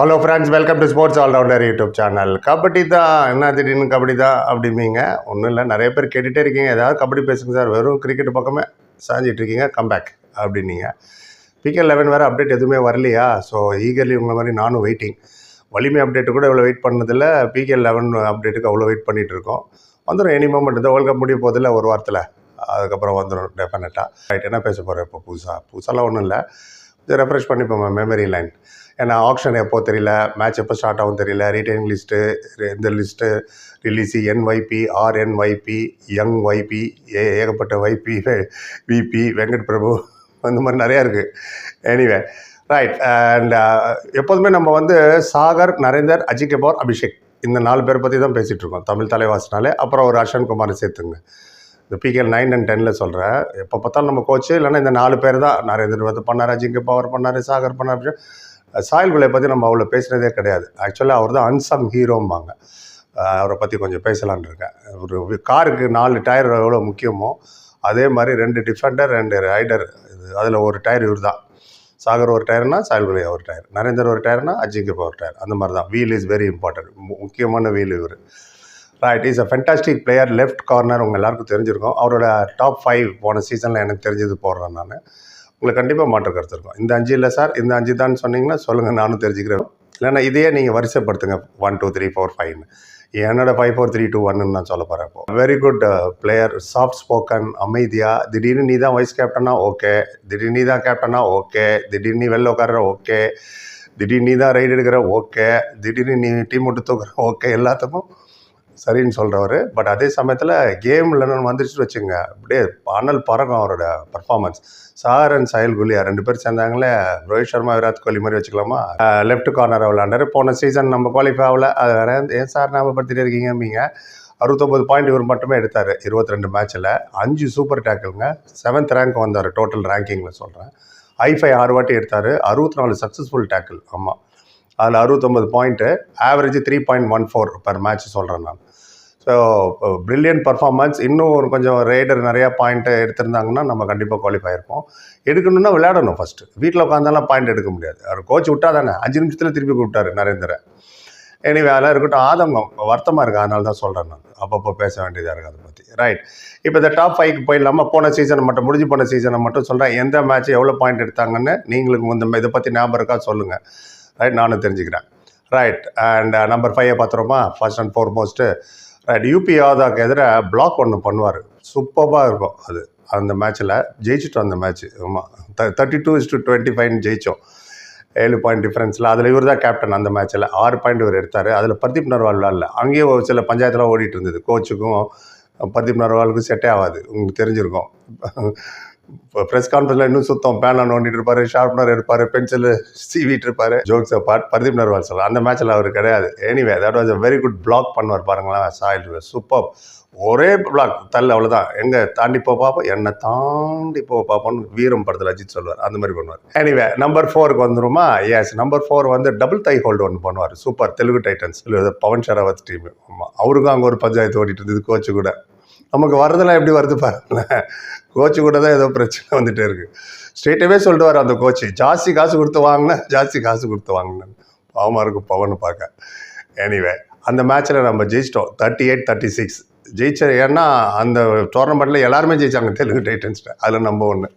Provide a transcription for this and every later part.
Hello friends welcome to sports allrounder YouTube channel kabaddi தான் என்ன திடீர்னு கபடி தான் அப்படிம்பீங்க? ஒன்றும் இல்லை நிறைய பேர் கேட்டுகிட்டே இருக்கீங்க. ஏதாவது கபடி பேசுங்க சார். வெறும் கிரிக்கெட் பக்கமே சாஞ்சிட்டு இருக்கீங்க. கம்பேக் அப்படின்னீங்க. பிகே லெவன் வேறு அப்டேட் எதுவுமே வரலையா? ஸோ ஈகர்லி உங்களை மாதிரி நானும் வெயிட்டிங் வலிமை அப்டேட்டு கூட இவ்வளோ வெயிட் பண்ணதில்ல. பிகே லெவன் அப்டேட்டுக்கு அவ்வளோ வெயிட் பண்ணிகிட்டு இருக்கோம். வந்துடும் எனி மூமெண்ட் இந்த வேர்ல்ட் கப் முடிய போதில்ல ஒரு வாரத்தில். அதுக்கப்புறம் வந்துடும் டெஃபினட்டாக ரைட் என்ன பேச போகிறேன் இப்போ புதுசாக புதுசாலாம் ஒன்றும் இல்லை. ரெஃப்ரெஷ் பண்ணிப்போம் மெமரி லைன் ஏன்னா ஆப்ஷன் எப்போ தெரியல மேட்ச் எப்போ ஸ்டார்ட் ஆகும் தெரியல ரீட்டைனிங் லிஸ்ட்டு இந்த list release NYP RNYP young YP A ஏகப்பட்ட ஒய்பி விபி வெங்கட் பிரபு அந்த மாதிரி நிறையா இருக்குது எனிவே ரைட் அண்ட் uh, எப்போதுமே நம்ம வந்து சாகர் நரேந்தர் அஜித் கபோர் அபிஷேக் இந்த நாலு பேர் பற்றி தான் பேசிகிட்ருக்கோம் தமிழ் தலைவாசினாலே. அப்புறம் ஒரு அர்ஷன் குமாரை சேர்த்துங்க. இந்த பிகேஎல் நைன் அண்ட் டெனில் சொல்கிறேன் எப்போ பார்த்தாலும் நம்ம கோச்சு இல்லைன்னா இந்த நாலு பேர் தான். நரேந்திர வந்து பண்ணார் அஜிங்க பவர் பண்ணார் சாகர் பண்ணார் சாயல் குலை பற்றி நம்ம அவ்வளோ பேசுனதே கிடையாது. ஆக்சுவலாக அவர் தான் அன்சம் ஹீரோம்பாங்க அவரை பற்றி கொஞ்சம் பேசலான்னு இருக்கேன். ஒரு காருக்கு நாலு டயர் எவ்வளோ முக்கியமோ அதே மாதிரி ரெண்டு டிஃபெண்டர் ரெண்டு ரைடர் இது அதில் ஒரு டயர் இவர் தான். சாகர் ஒரு டயர்னா சாயல் ஒரு டயர் நரேந்தர் ஒரு டயர்னா அஜிங்கப்பா ஒரு டயர் அந்த மாதிரி தான். வீல் இஸ் வெரி இம்பார்ட்டன்ட் முக்கியமான வீல் இவர். Right is a fantastic player left corner உங்கள் எல்லாருக்கும் தெரிஞ்சிருக்கும். அவரோட டாப் ஃபைவ் போன சீசனில் எனக்கு தெரிஞ்சது போடுறேன் நான். உங்களுக்கு கண்டிப்பாக மாற்று கருத்து இருக்கும். இந்த அஞ்சு இல்லை சார் இந்த அஞ்சு தான் சொன்னீங்கன்னா சொல்லுங்கள் நானும் தெரிஞ்சுக்கிறேன். இல்லைன்னா இதையே நீங்கள் வரிசைப்படுத்துங்க ஒன் டூ த்ரீ ஃபோர் ஃபைவ்னு என்னோட ஃபைவ் ஃபோர் த்ரீ டூ ஒன்னு நான் சொல்ல போகிறேன் இப்போ. Very good player soft spoken அமைதியாக திடீர்னு நீ தான் வைஸ் கேப்டனா ஓகே திடீர்னு நீ தான் கேப்டனா ஓகே திடீர்னு நீ வெளில உட்கார ஓகே திடீர்னு நீ தான் ரைடு எடுக்கிற? ஓகே திடீர்னு நீ டீம் விட்டு தூக்குற? ஓகே எல்லாத்துக்கும் சரின்னு சொல்கிறவர் பட் அதே சமயத்தில் கேமில் வந்துருச்சு வச்சுங்க அப்படியே அனல் பறக்கும் அவரோட performance sir and Sahil Gulia ரெண்டு பேர் சேர்ந்தாங்களே. ரோஹித் சர்மா விராட் கோலி மாதிரி வச்சுக்கலாமா? லெஃப்ட் கார்னர் விளாண்டாரு போன சீசன் நம்ம குவாலிஃபை ஆகல. அது வேற ஏன் சார் ஞாபகப்படுத்திட்டே இருக்கீங்க மீங்க அறுபத்தொம்பது பாயிண்ட் இவர் மட்டுமே எடுத்தார் இருபத்தி ரெண்டு மேட்ச்சில் அஞ்சு சூப்பர் டேக்கிள்ங்க செவன்த் ரேங்க் வந்தார் டோட்டல் ரேங்கிங்கில் சொல்கிறேன் ஐஃபை ஆறு வாட்டி எடுத்தார். அறுபத்தி நாலு சக்ஸஸ்ஃபுல் டேக்கிள் ஆமாம் அதில் அறுபத்தொம்பது point average three point one four per match சொல்கிறேன் நான். ஸோ ப்ரில்லியன்ட் பர்ஃபார்மன்ஸ் இன்னும் ஒரு கொஞ்சம் ரைடர் நிறையா பாயிண்ட்டு எடுத்திருந்தாங்கன்னா நம்ம கண்டிப்பாக குவாலிஃபை இருப்போம் எடுக்கணும்னா விளையாடணும் ஃபஸ்ட்டு வீட்டில் உட்காந்தாலாம் பாயிண்ட் எடுக்க முடியாது. அவர் கோச் விட்டா தானே அஞ்சு நிமிஷத்தில் திருப்பி கூப்பிட்டாரு நரேந்திர. எனிவே அதெல்லாம் இருக்கட்டும். ஆதங்கம் வருத்தமாக இருக்குது அதனால தான் சொல்கிறேன் நான். அப்பப்போ பேச வேண்டியதாக இருக்குது அதை பற்றி ரைட் இப்போ இந்த டாப் ஃபைவ்க்கு போயிடலாமா? போன சீசனை மட்டும் முடிஞ்சு போன சீசனை மட்டும் சொல்கிறேன் எந்த மேட்ச் எவ்வளோ பாயிண்ட் எடுத்தாங்கன்னு நீங்களுக்கு இந்த இதை பற்றி ஞாபகம் இருக்கா சொல்லுங்கள் ரைட் நானும் தெரிஞ்சுக்கிறேன். ரைட் அண்ட் நம்பர் ஃபைவை பார்த்துருமா first and four most UP யாதாக்கு எதிராக பிளாக் ஒன்று பண்ணுவார். சூப்பராக இருக்கும் அது. அந்த மேட்ச்சில் ஜெயிச்சிட்டோம் அந்த மேட்ச் ஆமாம் thirty two is to twenty five ஜெயித்தோம் ஏழு பாயிண்ட் டிஃப்ரென்ஸில் அதில் இவர் தான் கேப்டன் அந்த மேட்ச்சில் ஆறு பாயிண்ட் இவர் எடுத்தார். அதில் பிரதீப் நர்வால் விளாடல. அங்கேயே ஒரு சில பஞ்சாயத்தில் ஓடிட்டு இருந்தது. கோச்சுக்கும் பிரதீப் நர்வாலுக்கும் செட்டே ஆகாது. உங்களுக்கு தெரிஞ்சிருக்கும். இப்போ ப்ரெஸ் கான்ஃபரன்ஸில் இன்னும் சுத்தம் பேனில் நோண்டிட்டு இருப்பாரு ஷார்ப்னர் இருப்பார் பென்சில் சீவிட்டு இருப்பாரு. ஜோக்ஸ் பார்ட் பர்தீப் நர்வால் சொல்லலாம் அந்த மேட்ச்சில் அவர் கிடையாது. Anyway that was a very good block பண்ணுவார் பாருங்களேன் சாயில் சூப்பர் ஒரே பிளாக் தள்ள அவ்வளோதான் எங்கே தாண்டி போ பார்ப்போம் என்னை தாண்டி போ பார்ப்போம்னு வீரம் படத்தில் அஜித் சொல்லுவார். அந்த மாதிரி பண்ணுவார். எனிவே நம்பர் ஃபோருக்கு வந்துருமா? எஸ் நம்பர் ஃபோர் வந்து டபுள் தை ஹோல்டு ஒன்று பண்ணுவார். Super Telugu titans Pawan Sehrawat team ஆமாம் அவருக்கும் அங்கே ஒரு பஞ்சாயத்து ஓடிட்டு இருந்தது கோச்சு கூட. நமக்கு வரதெல்லாம் எப்படி வருது பாருங்களேன் கோச்சு கூட தான் ஏதோ பிரச்சனை வந்துகிட்டே இருக்கு. ஸ்ட்ரெயிட்டாகவே சொல்லிட்டு அந்த கோச்சு. ஜாஸ்தி காசு கொடுத்து வாங்கினேன் ஜாஸ்தி காசு கொடுத்து வாங்கினேன். பாவமாக இருக்கும் பவன் பார்க்க. எனிவே அந்த மேட்ச்சில் நம்ம ஜெயிச்சிட்டோம். தேர்ட்டி எயிட் தேர்ட்டி சிக்ஸ் ஜெயிச்ச ஏன்னா அந்த டோர்னமெண்ட்டில் எல்லாருமே ஜெயிச்சாங்க. தெலுங்கு டைட்டன்ஸ்ட்டு அதில் நம்ம ஒன்று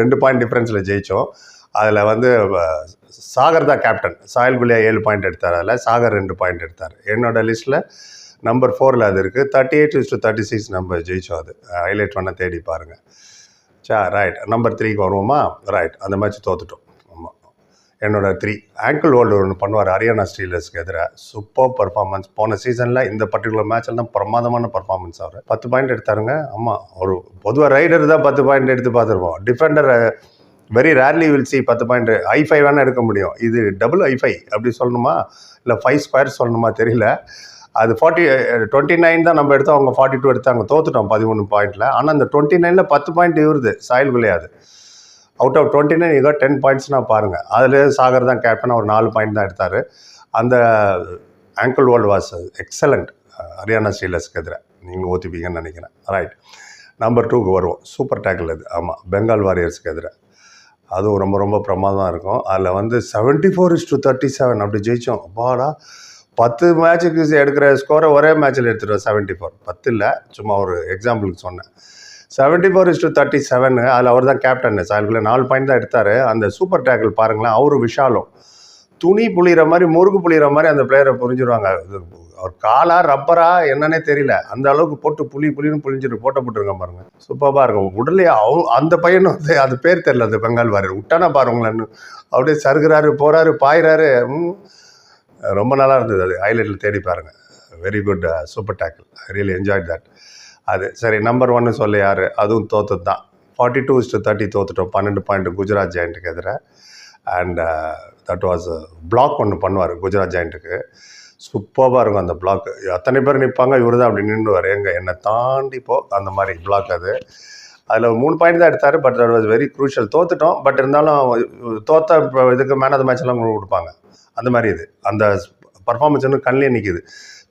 ரெண்டு பாயிண்ட் டிஃப்ரென்ஸில் ஜெயித்தோம் அதில் வந்து சாகர் தான் கேப்டன் சாயல் குலியா ஏழு பாயிண்ட் எடுத்தார். அதில் சாகர் ரெண்டு பாயிண்ட் எடுத்தார். என்னோட லிஸ்ட்டில் நம்பர் ஃபோரில் அது இருக்குது thirty eight to thirty six நம்ம ஜெயிச்சோம் அது. ஹைலைட் பண்ண தேடி பாருங்கள் சா ரைட் நம்பர் த்ரீக்கு வருவோமா? ரைட் அந்த மேட்ச் தோத்துட்டோம். ஆமாம் என்னோட த்ரீ ஆங்கிள் ஹோல்டு ஒன்று பண்ணுவார் ஹரியானா ஸ்டீலர்ஸ்க்கு எதிராக. சூப்பர் பர்ஃபார்மன்ஸ் போன சீசனில் இந்த பர்டிகுலர் மேட்ச்சில் தான் பிரமாதமான பர்ஃபார்மன்ஸ் அவர். பத்து பாயிண்ட் எடுத்தாருங்க. ஆமாம் ஒரு பொதுவாக ரைடர் தான் பத்து பாயிண்ட் எடுத்து பார்த்துருப்போம். Defender very rarely will see பத்து பாயிண்ட் ஐ ஃபைவ் வேணால் எடுக்க முடியும். இது டபுள் ஐ ஃபைவ் அப்படி சொல்லணுமா? இல்லை ஃபைவ் ஸ்கொயர் சொல்லணுமா? தெரியல. அது ஃபார்ட்டி டுவெண்ட்டி நைன் தான் நம்ம எடுத்தோம். அவங்க ஃபார்ட்டி டூ எடுத்தாங்க. தோத்துட்டோம் பதிமூணு பாயிண்டில் ஆனால் அந்த டுவெண்ட்டி நைனில் பத்து பாயிண்ட் இவருது. சாயல் விளையாது. அவுட் ஆஃப் டுவெண்ட்டி நைன் இதோ டென் பாயிண்ட்ஸ்னா பாருங்கள் அதில் சாகர் தான் கேப்டன் ஒரு நாலு பாயிண்ட் தான் எடுத்தார். அந்த ankle world was excellent Haryana ஸ்டீலர்ஸ்க்கு எதிராக நீங்களும் ஓத்திப்பீங்கன்னு நினைக்கிறேன். ரைட் நம்பர் டூக்கு வருவோம். சூப்பர் டேக்கிள் இது ஆமாம் பெங்கால் வாரியர்ஸ்க்கு எதிராக அதுவும் ரொம்ப ரொம்ப பிரமாதமாக இருக்கும். அதில் வந்து seventy four is to thirty seven அப்படி ஜெயித்தோம் அப்பாடா. பத்து மேட்சுக்கு எடுக்கிற ஸ்கோரை ஒரே மேட்ச்சில் எடுத்துடுவேன் செவன்ட்டி ஃபோர் பத்து இல்லை சும்மா ஒரு எக்ஸாம்பிளுக்கு சொன்னேன். Seventy four is to thirty seven அதில் அவர் தான் கேப்டன் சாயல்குள்ளே நாலு பாயிண்ட் தான் எடுத்தார். அந்த சூப்பர் டேக்கிள் பாருங்களேன் அவரும் விஷாலும். துணி புளிகிற மாதிரி முறுக்கு புளிகிற மாதிரி அந்த பிளேயரை புரிஞ்சிருவாங்க. அவர் காலா ரப்பரா என்னன்னே தெரியல. அந்த அளவுக்கு போட்டு புளி புளின்னு புளிஞ்சிட்டு போட்ட போட்டுருங்க பாருங்க. சூப்பராக இருக்கும். உடனே அவங்க அந்த பையன் வந்து அது பேர் தெரியல அந்த பெங்கால் வாரியர். விட்டானா பாருங்களேன்னு. அப்படியே சருகிறாரு போறாரு பாயிறாரு. ரொம்ப நல்லா இருந்தது அது. ஹைலைட்டில் தேடி பாருங்கள் very good super tackle I really enjoy that அது சரி நம்பர் ஒன்னு சொல்ல யார்? அதுவும் தோற்றது தான். Forty two is to thirty தோத்துட்டோம். பன்னெண்டு பாயிண்ட் குஜராத் ஜாயிண்ட்டுக்கு எதிராக and uh, that was block ஒன்று பண்ணுவார் குஜராத் ஜாயிண்ட்டுக்கு. சூப்பராக இருக்கும் அந்த பிளாக் அத்தனை பேர் நிற்பாங்க இவர் தான் அப்படி நின்றுவார் எங்கள் என்னை தாண்டி போ அந்த மாதிரி பிளாக் அது. அதில் மூணு பாயிண்ட் தான் எடுத்தார் but that was very crucial தோத்துட்டோம் but இருந்தாலும் தோத்த இதுக்கு மேன் ஆஃப் த மேட்ச்லாம் கொடுப்பாங்க. அந்த மாதிரி இது. அந்த பர்ஃபார்மன்ஸ் வந்து கண்ணிலே நிற்கிது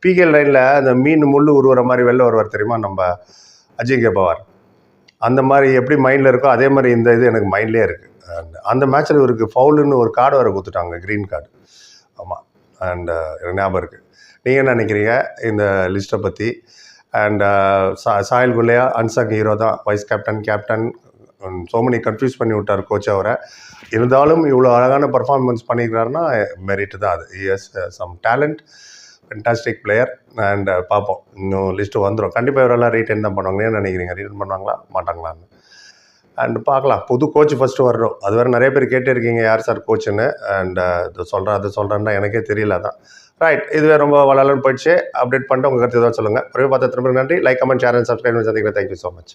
பிகேஎல் லைனில் அந்த மீன் முள் உருவுற மாதிரி வெளில வருவார் தெரியுமா? நம்ம அஜய் பவார் அந்த மாதிரி எப்படி மைண்டில் இருக்கோ அதே மாதிரி இந்த இது எனக்கு மைண்ட்லேயே இருக்குது அந்த மேட்ச்சில் இவருக்கு ஃபவுலுன்னு ஒரு கார்டு வர கொடுத்துட்டாங்க க்ரீன் கார்டு ஆமாம் அண்ட் எனக்கு ஞாபகம் இருக்குது நீங்கள் என்ன நினைக்கிறீங்க இந்த லிஸ்ட்டை பற்றி அண்ட் சா சாயல் குல்லையா அன்சங் ஹீரோ தான் வைஸ் கேப்டன் கேப்டன் சோமனி கன்ஃபியூஸ் பண்ணி விட்டார் கோச் அவரை. இருந்தாலும் இவ்வளோ அழகான பர்ஃபார்மன்ஸ் பண்ணியிருக்காருன்னா மெரிட் தான் அது. Is some talent fantastic player and பார்ப்போம் இன்னும் லிஸ்ட்டு வந்துடும் கண்டிப்பாக இவரெல்லாம் ரீட்டைன் தான் பண்ணுவாங்கன்னு நினைக்கிறீங்க? ரீட்டைன் பண்ணுவாங்களா? மாட்டாங்களான்னு. அண்ட் பார்க்கலாம். புது கோச் ஃபஸ்ட்டு வர்றோம். அது வேறு நிறைய பேர் கேட்டே இருக்கீங்க யார் சார் கோச்சுன்னு அண்ட் uh, இது சொல்கிறேன் அது சொல்கிறேன்னா எனக்கே தெரியல தான் ரைட் இதுவே ரொம்ப வளரன்னு போயிடுச்சு. அப்டேட் பண்ணிட்டு உங்கள் கருத்து ஏதாவது சொல்லுங்கள் ஒரே பார்த்து திரும்ப நன்றி. Like comment share and subscribe சந்திக்கிறேன். Thank you so much